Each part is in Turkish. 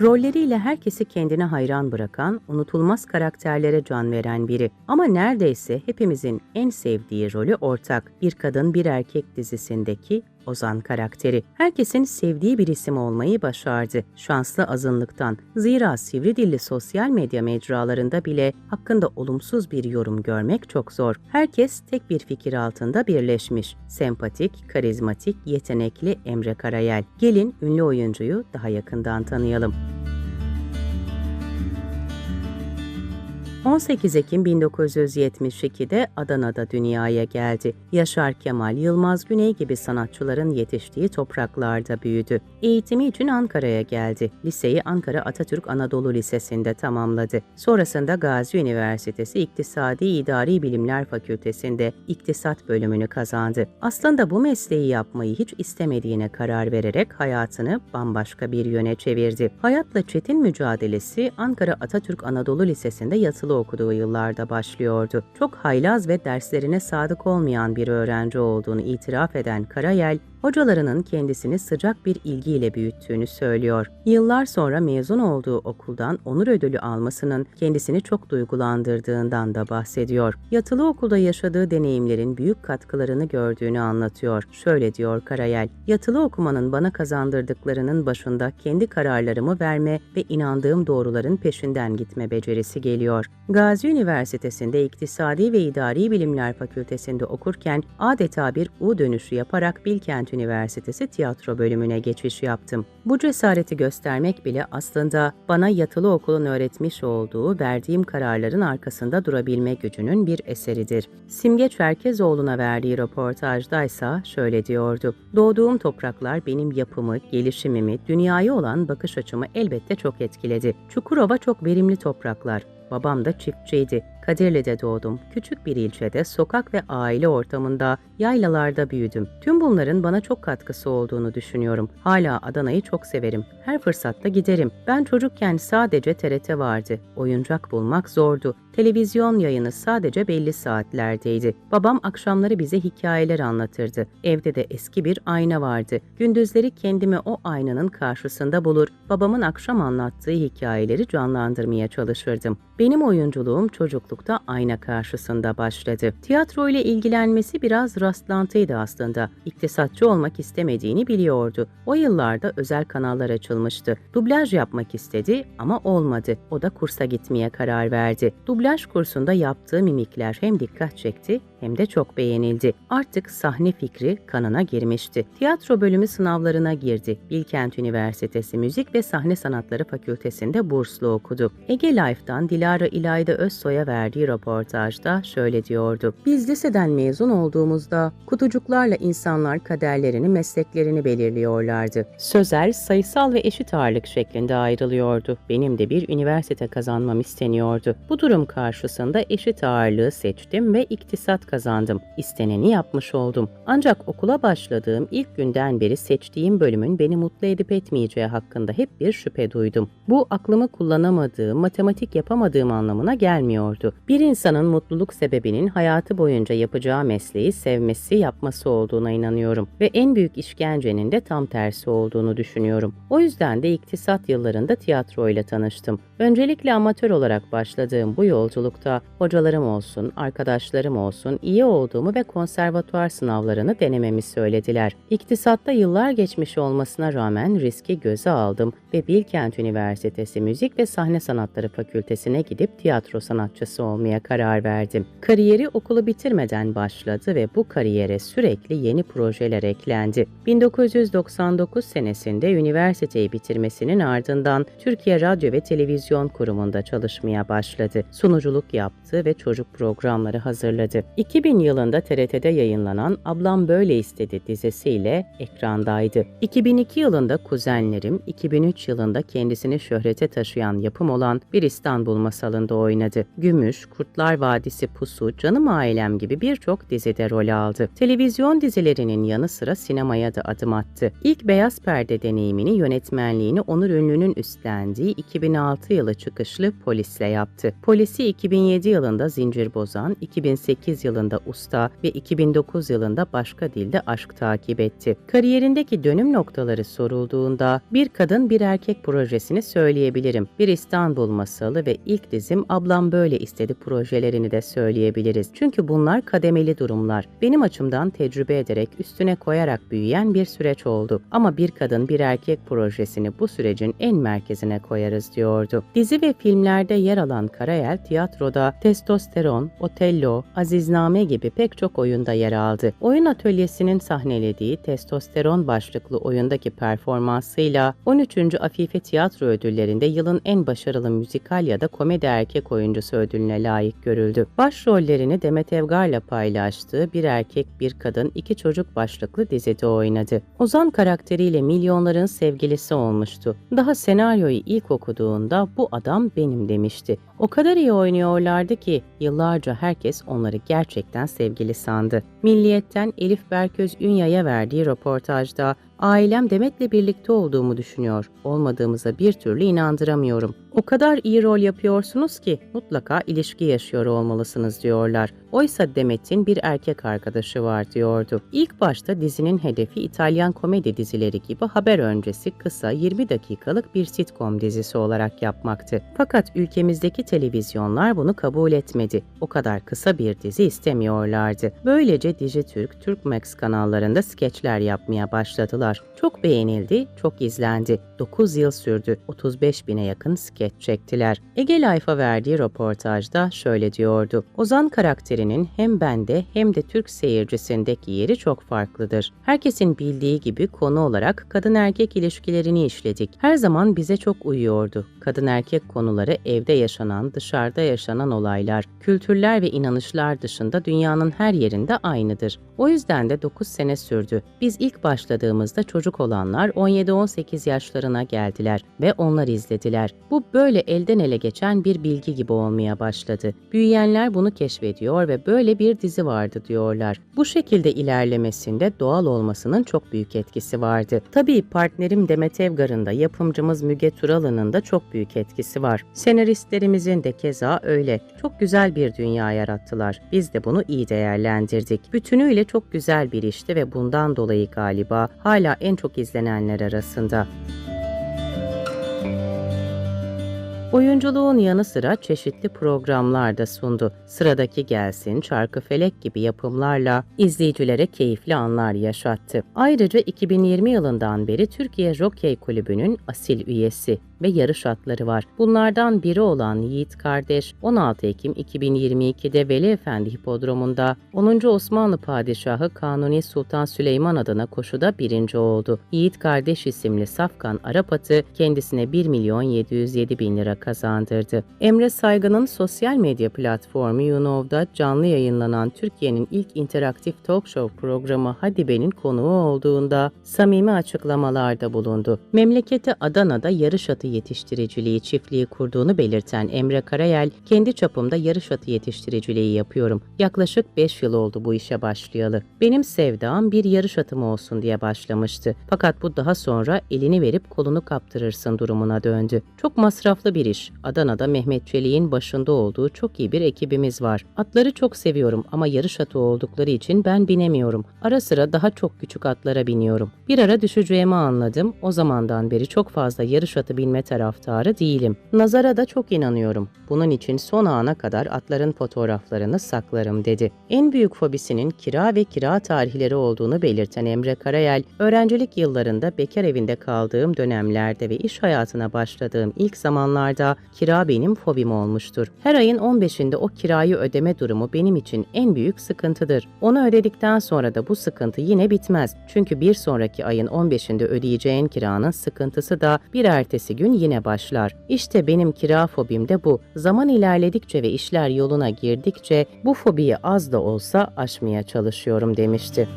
Rolleriyle herkesi kendine hayran bırakan, unutulmaz karakterlere can veren biri. Ama neredeyse hepimizin en sevdiği rolü ortak. Bir Kadın Bir Erkek dizisindeki Ozan karakteri. Herkesin sevdiği bir isim olmayı başardı. Şanslı azınlıktan. Zira sivri dilli sosyal medya mecralarında bile hakkında olumsuz bir yorum görmek çok zor. Herkes tek bir fikir altında birleşmiş. Sempatik, karizmatik, yetenekli Emre Karayel. Gelin ünlü oyuncuyu daha yakından tanıyalım. 18 Ekim 1972'de Adana'da dünyaya geldi. Yaşar Kemal, Yılmaz Güney gibi sanatçıların yetiştiği topraklarda büyüdü. Eğitimi için Ankara'ya geldi. Liseyi Ankara Atatürk Anadolu Lisesi'nde tamamladı. Sonrasında Gazi Üniversitesi İktisadi İdari Bilimler Fakültesi'nde iktisat bölümünü kazandı. Aslında bu mesleği yapmayı hiç istemediğine karar vererek hayatını bambaşka bir yöne çevirdi. Hayatla çetin mücadelesi Ankara Atatürk Anadolu Lisesi'nde yatılı okuduğu yıllarda başlıyordu. Çok haylaz ve derslerine sadık olmayan bir öğrenci olduğunu itiraf eden Karayel, hocalarının kendisini sıcak bir ilgiyle büyüttüğünü söylüyor. Yıllar sonra mezun olduğu okuldan onur ödülü almasının kendisini çok duygulandırdığından da bahsediyor. Yatılı okulda yaşadığı deneyimlerin büyük katkılarını gördüğünü anlatıyor. Şöyle diyor Karayel, yatılı okumanın bana kazandırdıklarının başında kendi kararlarımı verme ve inandığım doğruların peşinden gitme becerisi geliyor. Gazi Üniversitesi'nde İktisadi ve İdari Bilimler Fakültesinde okurken adeta bir U dönüşü yaparak Bilkent Üniversitesi tiyatro bölümüne geçiş yaptım. Bu cesareti göstermek bile aslında bana yatılı okulun öğretmiş olduğu verdiğim kararların arkasında durabilme gücünün bir eseridir. Simge Çerkezoğlu'na verdiği röportajdaysa şöyle diyordu. Doğduğum topraklar benim yapımı, gelişimimi, dünyaya olan bakış açımı elbette çok etkiledi. Çukurova çok verimli topraklar. Babam da çiftçiydi. Kadirli'de doğdum. Küçük bir ilçede, sokak ve aile ortamında, yaylalarda büyüdüm. Tüm bunların bana çok katkısı olduğunu düşünüyorum. Hala Adana'yı çok severim. Her fırsatta giderim. Ben çocukken sadece TRT vardı. Oyuncak bulmak zordu. Televizyon yayını sadece belli saatlerdeydi. Babam akşamları bize hikayeler anlatırdı. Evde de eski bir ayna vardı. Gündüzleri kendimi o aynanın karşısında bulur, babamın akşam anlattığı hikayeleri canlandırmaya çalışırdım. Benim oyunculuğum çocuklukta ayna karşısında başladı. Tiyatro ile ilgilenmesi biraz rastlantıydı aslında. İktisatçı olmak istemediğini biliyordu. O yıllarda özel kanallar açılmıştı. Dublaj yapmak istedi ama olmadı. O da kursa gitmeye karar verdi. Dublaj kursunda yaptığı mimikler hem dikkat çekti hem de çok beğenildi. Artık sahne fikri kanına girmişti. Tiyatro bölümü sınavlarına girdi. Bilkent Üniversitesi Müzik ve Sahne Sanatları Fakültesinde burslu okudu. Ege Life'dan Dilara İlayda Özsoy'a verdiği röportajda şöyle diyordu. Biz liseden mezun olduğumuzda kutucuklarla insanlar kaderlerini, mesleklerini belirliyorlardı. Sözel, sayısal ve eşit ağırlık şeklinde ayrılıyordu. Benim de bir üniversite kazanmam isteniyordu. Bu durum karşısında eşit ağırlığı seçtim ve iktisat kazandım. İsteneni yapmış oldum. Ancak okula başladığım ilk günden beri seçtiğim bölümün beni mutlu edip etmeyeceği hakkında hep bir şüphe duydum. Bu aklımı kullanamadığım, matematik yapamadığım anlamına gelmiyordu. Bir insanın mutluluk sebebinin hayatı boyunca yapacağı mesleği sevmesi, yapması olduğuna inanıyorum ve en büyük işkencenin de tam tersi olduğunu düşünüyorum. O yüzden de iktisat yıllarında tiyatro ile tanıştım. Öncelikle amatör olarak başladığım bu yolculukta hocalarım olsun, arkadaşlarım olsun iyi olduğumu ve konservatuar sınavlarını denememi söylediler. İktisatta yıllar geçmiş olmasına rağmen riski göze aldım ve Bilkent Üniversitesi Müzik ve Sahne Sanatları Fakültesine gidip tiyatro sanatçısı olmaya karar verdim. Kariyeri okulu bitirmeden başladı ve bu kariyere sürekli yeni projeler eklendi. 1999 senesinde üniversiteyi bitirmesinin ardından Türkiye Radyo ve Televizyon Kurumu'nda çalışmaya başladı. Sunuculuk yaptı ve çocuk programları hazırladı. 2000 yılında TRT'de yayınlanan Ablam Böyle İstedi dizisiyle ekrandaydı. 2002 yılında Kuzenlerim, 2003 yılında kendisini şöhrete taşıyan yapım olan Bir İstanbul Masalı'nda oynadı. Gümüş, Kurtlar Vadisi Pusu, Canım Ailem gibi birçok dizide rol aldı. Televizyon dizilerinin yanı sıra sinemaya da adım attı. İlk beyaz perde deneyimini yönetmenliğini Onur Ünlü'nün üstlendiği 2006 yılı çıkışlı Polis'le yaptı. Polisi 2007 yılında Zincir Bozan, 2008 yılında yılında usta ve 2009 yılında başka dilde aşk takip etti. Kariyerindeki dönüm noktaları sorulduğunda bir kadın bir erkek projesini söyleyebilirim. Bir İstanbul masalı ve ilk dizim Ablam Böyle istedi projelerini de söyleyebiliriz. Çünkü bunlar kademeli durumlar. Benim açımdan tecrübe ederek üstüne koyarak büyüyen bir süreç oldu. Ama bir kadın bir erkek projesini bu sürecin en merkezine koyarız diyordu. Dizi ve filmlerde yer alan Karayel tiyatroda Testosteron, Otello, Azizname gibi pek çok oyunda yer aldı. Oyun atölyesinin sahnelediği Testosteron başlıklı oyundaki performansıyla 13. Afife Tiyatro Ödülleri'nde yılın en başarılı müzikal ya da komedi erkek oyuncusu ödülüne layık görüldü. Başrollerini Demet Evgar'la paylaştığı Bir Erkek Bir Kadın İki Çocuk başlıklı dizide oynadı. Ozan karakteriyle milyonların sevgilisi olmuştu. Daha senaryoyu ilk okuduğunda bu adam benim demişti. O kadar iyi oynuyorlardı ki yıllarca herkes onları gerçekten sevgili sandı. Milliyetten Elif Berköz Ünya'ya verdiği röportajda ailem Demet'le birlikte olduğumu düşünüyor. Olmadığımıza bir türlü inandıramıyorum. O kadar iyi rol yapıyorsunuz ki mutlaka ilişki yaşıyor olmalısınız diyorlar. Oysa Demet'in bir erkek arkadaşı var diyordu. İlk başta dizinin hedefi İtalyan komedi dizileri gibi haber öncesi kısa 20 dakikalık bir sitcom dizisi olarak yapmaktı. Fakat ülkemizdeki televizyonlar bunu kabul etmedi. O kadar kısa bir dizi istemiyorlardı. Böylece Dijitürk, Türkmax kanallarında skeçler yapmaya başladılar. Çok beğenildi, çok izlendi. 9 yıl sürdü. 35 bine yakın skeç çektiler. Ege Life'a verdiği röportajda şöyle diyordu. Ozan karakterinin hem bende hem de Türk seyircisindeki yeri çok farklıdır. Herkesin bildiği gibi konu olarak kadın erkek ilişkilerini işledik. Her zaman bize çok uyuyordu. Kadın erkek konuları evde yaşanan, dışarıda yaşanan olaylar, kültürler ve inanışlar dışında dünyanın her yerinde aynıdır. O yüzden de 9 sene sürdü. Biz ilk başladığımızda çocuk olanlar 17-18 yaşlarına geldiler ve onlar izlediler. Bu böyle elden ele geçen bir bilgi gibi olmaya başladı. Büyüyenler bunu keşfediyor ve böyle bir dizi vardı diyorlar. Bu şekilde ilerlemesinde doğal olmasının çok büyük etkisi vardı. Tabii partnerim Demet Evgar'ın da yapımcımız Müge Turalı'nın da çok büyük etkisi var. Senaristlerimizin de keza öyle. Çok güzel bir dünya yarattılar. Biz de bunu iyi değerlendirdik. Bütünüyle çok güzel bir işti ve bundan dolayı galiba hala en çok izlenenler arasında. Oyunculuğun yanı sıra çeşitli programlar da sundu. Sıradaki Gelsin, Çarkıfelek gibi yapımlarla izleyicilere keyifli anlar yaşattı. Ayrıca 2020 yılından beri Türkiye Jockey Kulübü'nün asil üyesi ve yarış atları var. Bunlardan biri olan Yiğit Kardeş 16 Ekim 2022'de Veli Efendi Hipodromu'nda 10. Osmanlı Padişahı Kanuni Sultan Süleyman adına koşuda birinci oldu. Yiğit Kardeş isimli Safkan Arap atı kendisine 1 milyon 707 bin lira kazandırdı. Emre Saygı'nın sosyal medya platformu YouKnow'da canlı yayınlanan Türkiye'nin ilk interaktif talk show programı Hadibe'nin konuğu olduğunda samimi açıklamalarda bulundu. Memleketi Adana'da yarış atı yetiştiriciliği çiftliği kurduğunu belirten Emre Karayel, kendi çapımda yarış atı yetiştiriciliği yapıyorum. Yaklaşık 5 yıl oldu bu işe başlayalı. Benim sevdam bir yarış atım olsun diye başlamıştı. Fakat bu daha sonra elini verip kolunu kaptırırsın durumuna döndü. Çok masraflı bir iş. Adana'da Mehmet Çelik'in başında olduğu çok iyi bir ekibimiz var. Atları çok seviyorum ama yarış atı oldukları için ben binemiyorum. Ara sıra daha çok küçük atlara biniyorum. Bir ara düşeceğimi anladım. O zamandan beri çok fazla yarış atı binme taraftarı değilim. Nazara da çok inanıyorum. Bunun için son ana kadar atların fotoğraflarını saklarım dedi. En büyük fobisinin kira ve kira tarihleri olduğunu belirten Emre Karayel, öğrencilik yıllarında bekar evinde kaldığım dönemlerde ve iş hayatına başladığım ilk zamanlarda kira benim fobim olmuştur. Her ayın 15'inde o kirayı ödeme durumu benim için en büyük sıkıntıdır. Onu ödedikten sonra da bu sıkıntı yine bitmez. Çünkü bir sonraki ayın 15'inde ödeyeceğin kiranın sıkıntısı da bir ertesi gün yine başlar. İşte benim kira fobim de bu. Zaman ilerledikçe ve işler yoluna girdikçe bu fobiyi az da olsa aşmaya çalışıyorum demişti.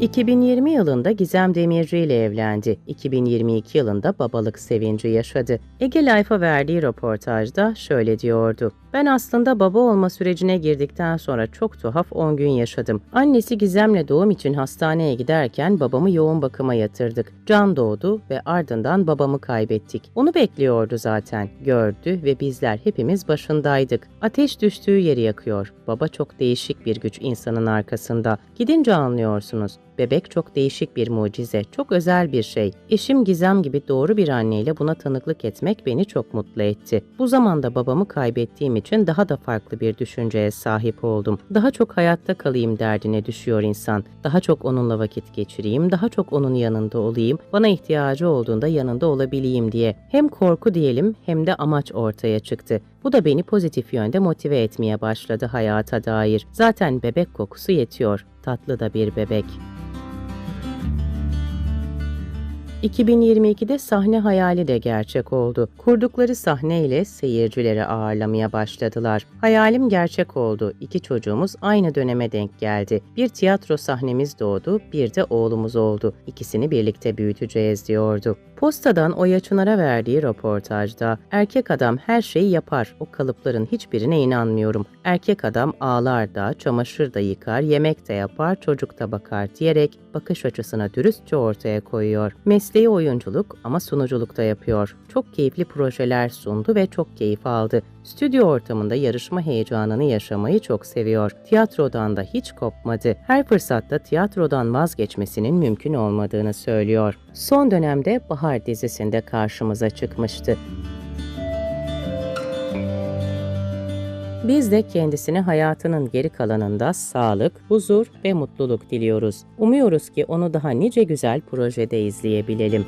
2020 yılında Gizem Demirci ile evlendi. 2022 yılında babalık sevinci yaşadı. Ege Life'a verdiği röportajda şöyle diyordu. Ben aslında baba olma sürecine girdikten sonra çok tuhaf 10 gün yaşadım. Annesi Gizem'le doğum için hastaneye giderken babamı yoğun bakıma yatırdık. Can doğdu ve ardından babamı kaybettik. Onu bekliyordu zaten. Gördü ve bizler hepimiz başındaydık. Ateş düştüğü yeri yakıyor. Baba çok değişik bir güç insanın arkasında. Gidince anlıyorsunuz. Bebek çok değişik bir mucize, çok özel bir şey. Eşim Gizem gibi doğru bir anneyle buna tanıklık etmek beni çok mutlu etti. Bu zamanda babamı kaybettiğim için daha da farklı bir düşünceye sahip oldum. Daha çok hayatta kalayım derdine düşüyor insan. Daha çok onunla vakit geçireyim, daha çok onun yanında olayım, bana ihtiyacı olduğunda yanında olabileyim diye. Hem korku diyelim hem de amaç ortaya çıktı. Bu da beni pozitif yönde motive etmeye başladı hayata dair. Zaten bebek kokusu yetiyor. Tatlı da bir bebek. 2022'de sahne hayali de gerçek oldu. Kurdukları sahne ile seyircileri ağırlamaya başladılar. Hayalim gerçek oldu. İki çocuğumuz aynı döneme denk geldi. Bir tiyatro sahnemiz doğdu, bir de oğlumuz oldu. İkisini birlikte büyüteceğiz diyordu. Postadan Oya Çınar'a verdiği röportajda erkek adam her şeyi yapar. O kalıpların hiçbirine inanmıyorum. Erkek adam ağlar da, çamaşır da yıkar, yemek de yapar, çocuk da bakar diyerek bakış açısına dürüstçe ortaya koyuyor. Mesleği oyunculuk ama sunuculuk da yapıyor. Çok keyifli projeler sundu ve çok keyif aldı. Stüdyo ortamında yarışma heyecanını yaşamayı çok seviyor. Tiyatrodan da hiç kopmadı. Her fırsatta tiyatrodan vazgeçmesinin mümkün olmadığını söylüyor. Son dönemde Bahar dizisinde karşımıza çıkmıştı. Biz de kendisine hayatının geri kalanında sağlık, huzur ve mutluluk diliyoruz. Umuyoruz ki onu daha nice güzel projede izleyebilelim.